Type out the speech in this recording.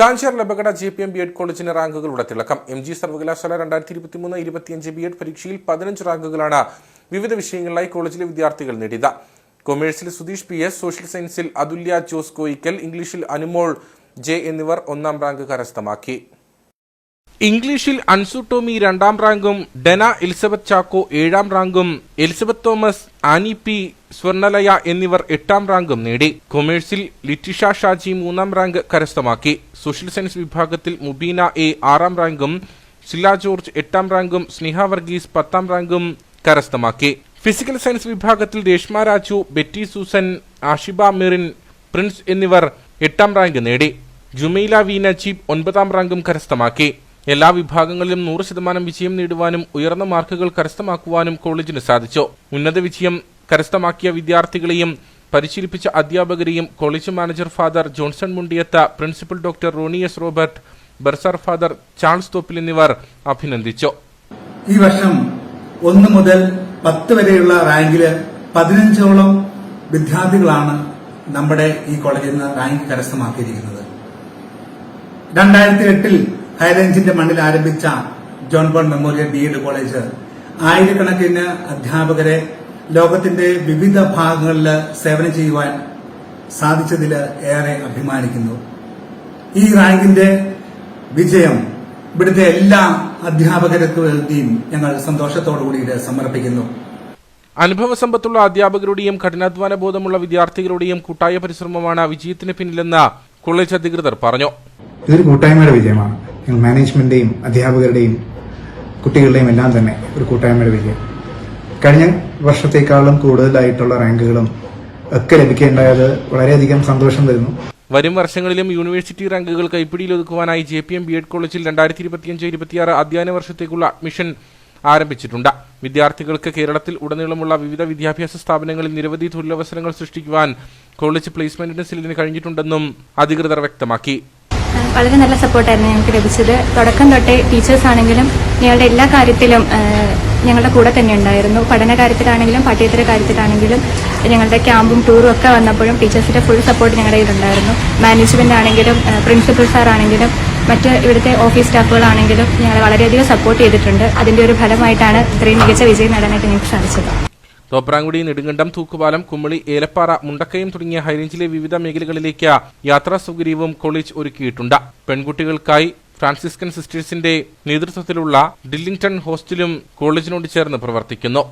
കാഞ്ചാറിൽ അപകട J P M B Ed കോളേജിന് റാങ്കുകളുടെ തിളക്കം എം ജി സർവകലാശാല രണ്ടായിരത്തി ഇരുപത്തി മൂന്ന് ഇരുപത്തിയഞ്ച് ബി എഡ് പരീക്ഷയിൽ പതിനഞ്ച് റാങ്കുകളാണ് വിവിധ വിഷയങ്ങളിലായി കോളേജിലെ വിദ്യാർത്ഥികൾ നേടിയത്. കൊമേഴ്സിൽ സുധീഷ് പി എസ് സോഷ്യൽ സയൻസിൽ അതുല്യ ജോസ് കോയിക്കൽ ഇംഗ്ലീഷിൽ അനുമോൾ ജെ എന്നിവർ ഒന്നാം റാങ്ക് കരസ്ഥമാക്കി. ഇംഗ്ലീഷിൽ അൻസു ടോമി രണ്ടാം റാങ്കും ഡെന എലിസബത്ത് ചാക്കോ ഏഴാം റാങ്കും Elizabeth Thomas Annie P Swarnalaya എന്നിവർ എട്ടാം റാങ്കും നേടി. കൊമേഴ്സിൽ ലിറ്റിഷ ഷാജി മൂന്നാം റാങ്ക് കരസ്ഥമാക്കി. സോഷ്യൽ സയൻസ് വിഭാഗത്തിൽ മുബീന എ ആറാം റാങ്കും ഷില ജോർജ് എട്ടാം റാങ്കും സ്നേഹ വർഗീസ് പത്താം റാങ്കും കരസ്ഥമാക്കി. ഫിസിക്കൽ സയൻസ് വിഭാഗത്തിൽ Reshma Raju Betty Susan Ashiba Mirin Prince എന്നിവർ എട്ടാം റാങ്ക് നേടി. ജുമൈല വി നജീബ് ഒൻപതാം റാങ്കും കരസ്ഥമാക്കി. എല്ലാ വിഭാഗങ്ങളിലും നൂറ് ശതമാനം വിജയം നേടുവാനും ഉയർന്ന മാർക്കുകൾ കരസ്ഥമാക്കുവാനും കോളേജിന് സാധിച്ചു. ഉന്നത വിജയം കരസ്ഥമാക്കിയ വിദ്യാർത്ഥികളെയും പരിശീലിപ്പിച്ച അധ്യാപകരെയും college manager father Johnson Mundiyath principal doctor Rony S Robert bursar father Charles Thoppil എന്നിവർ അഭിനന്ദിച്ചു. ഈ വർഷം ഒന്ന് മുതൽ പത്ത് വരെയുള്ള റാങ്കിൽ പതിനഞ്ചോളം വിദ്യാർത്ഥികളാണ് നമ്മുടെ ഈ കോളേജിൽ നിന്ന് റാങ്ക് കരസ്ഥമാക്കിയിരിക്കുന്നത്. രണ്ടായിരത്തി എട്ടിൽ ഹൈറേഞ്ചിന്റെ മണ്ണിൽ ആരംഭിച്ച John Bon memorial B Ed college. ആയിരക്കണക്കിന് അധ്യാപകരെ ലോകത്തിന്റെ വിവിധ ഭാഗങ്ങളിൽ സേവനം ചെയ്യുവാൻ സാധിച്ചതിൽ ഏറെ അഭിമാനിക്കുന്നു. ഈ റാങ്കിന്റെ വിജയം ഇവിടുത്തെ എല്ലാ അധ്യാപകർക്കും ഞങ്ങൾ സന്തോഷത്തോടുകൂടി സമർപ്പിക്കുന്നു. അനുഭവ സമ്പത്തുള്ള അധ്യാപകരുടെയും കഠിനാധ്വാന ബോധമുള്ള വിദ്യാർത്ഥികളുടെയും കൂട്ടായ പരിശ്രമമാണ് വിജയത്തിന് പിന്നിലെന്ന് കോളേജ് അധികൃതർ പറഞ്ഞു. ഇതൊരു കൂട്ടായ്മയുടെ വിജയമാണ്. ഞങ്ങൾ മാനേജ്മെന്റിന്റെയും അധ്യാപകരുടെയും കുട്ടികളുടെയും എല്ലാം തന്നെ ഒരു കൂട്ടായ്മയുടെ വിജയം. കഴിഞ്ഞ വർഷത്തേക്കാളും കൂടുതലായിട്ടുള്ള റാങ്കുകളും ഒക്കെ ലഭിക്കേണ്ടത് വളരെയധികം സന്തോഷം തരുന്നു. വരും വർഷങ്ങളിലും യൂണിവേഴ്സിറ്റി റാങ്കുകൾ കൈപ്പിടിയിലൊതുക്കുവാനായി J P M B Ed കോളേജിൽ രണ്ടായിരത്തി ഇരുപത്തിയഞ്ച് ഇരുപത്തിയാറ് അധ്യയന വർഷത്തേക്കുള്ള അഡ്മിഷൻ ആരംഭിച്ചിട്ടുണ്ട്. വിദ്യാർത്ഥികൾക്ക് കേരളത്തിൽ ഉടനീളമുള്ള വിവിധ വിദ്യാഭ്യാസ സ്ഥാപനങ്ങളിൽ നിരവധി തൊഴിലവസരങ്ങൾ സൃഷ്ടിക്കുവാൻ കോളേജ് പ്ലേസ്മെന്റിന് സെല്ലിന് കഴിഞ്ഞിട്ടുണ്ടെന്നും അധികൃതർ വ്യക്തമാക്കി. വളരെ നല്ല സപ്പോർട്ടായിരുന്നു ഞങ്ങൾക്ക് ലഭിച്ചത്. തുടക്കം തൊട്ടേ ടീച്ചേഴ്സ് ആണെങ്കിലും ഞങ്ങളുടെ എല്ലാ കാര്യത്തിലും ഞങ്ങളുടെ കൂടെ തന്നെ ഉണ്ടായിരുന്നു. പഠന കാര്യത്തിലാണെങ്കിലും പാഠ്യേതര കാര്യത്തിലാണെങ്കിലും ഞങ്ങളുടെ ക്യാമ്പും ടൂറും ഒക്കെ വന്നപ്പോഴും ടീച്ചേഴ്സിന്റെ ഫുൾ സപ്പോർട്ട് ഞങ്ങളുടെ കയ്യിലുണ്ടായിരുന്നു. മാനേജ്മെന്റ് ആണെങ്കിലും പ്രിൻസിപ്പൽ സാർ ആണെങ്കിലും മറ്റ് ഇവിടുത്തെ ഓഫീസ് സ്റ്റാഫുകളാണെങ്കിലും ഞങ്ങളെ വളരെയധികം സപ്പോർട്ട് ചെയ്തിട്ടുണ്ട്. അതിന്റെ ഒരു ഫലമായിട്ടാണ് ഇത്രയും മികച്ച വിജയം നേടാനായിട്ട് ഞങ്ങൾക്ക് സാധിച്ചത്. തോപ്രാങ്കുടി നെടുങ്കണ്ടം തൂക്കുപാലം കുമ്മളി ഏലപ്പാറ മുണ്ടക്കയം തുടങ്ങിയ ഹൈറേഞ്ചിലെ വിവിധ മേഖലകളിലേക്ക് യാത്രാ സൗകര്യവും കോളേജ് ഒരുക്കിയിട്ടുണ്ട്. പെൺകുട്ടികൾക്കായി ഫ്രാൻസിസ്കൻ സിസ്റ്റേഴ്സിന്റെ നേതൃത്വത്തിലുള്ള ഡില്ലിംഗ്ടൺ ഹോസ്റ്റലും കോളേജിനോട് ചേർന്ന് പ്രവർത്തിക്കുന്നു.